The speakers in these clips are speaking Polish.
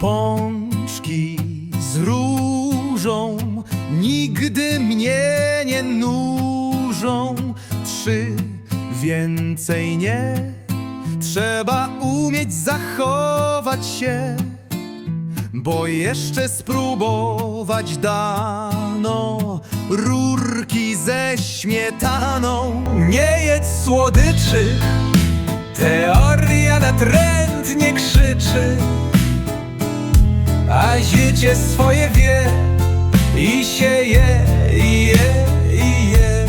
Pączki z różą nigdy mnie nie nużą. Trzy więcej nie. Trzeba umieć zachować się, bo jeszcze spróbować dano rurki ze śmietaną. Nie jedz słodyczy, teoria natrętnie krzyczy. A życie swoje wie i się je, i je, i je.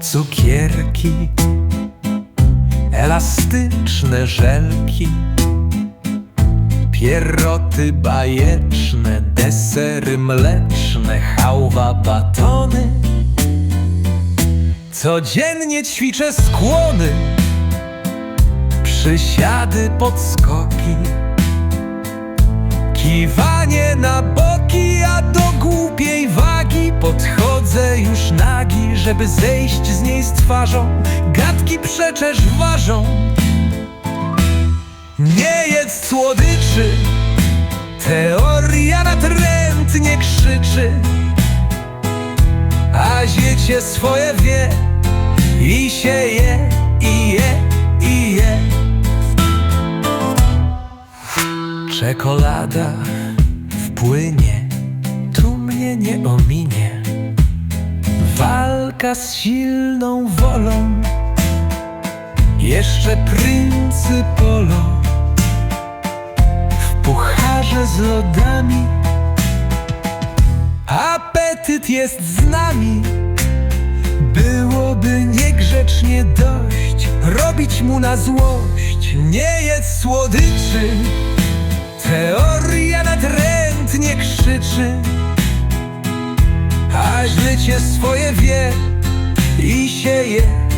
Cukierki, elastyczne żelki, pieroty bajeczne, desery mleczne, hałwa batony. Codziennie ćwiczę skłony przysiady, podskoki, kiwanie na boki, a do głupiej wagi. Podchodzę już nagi, żeby zejść z niej z twarzą. Gadki przecież ważą. Nie jedz słodyczy, teoria natrętnie krzyczy, a życie swoje wie i się je, Czekolada wpłynie, tu mnie nie ominie. Walka z silną wolą, jeszcze pryncypolo. W pucharze z lodami, apetyt jest z nami. Byłoby niegrzecznie dość robić mu na złość. Nie jedz słodyczy, krzyczy, a swoje wie i się je, i je, i je.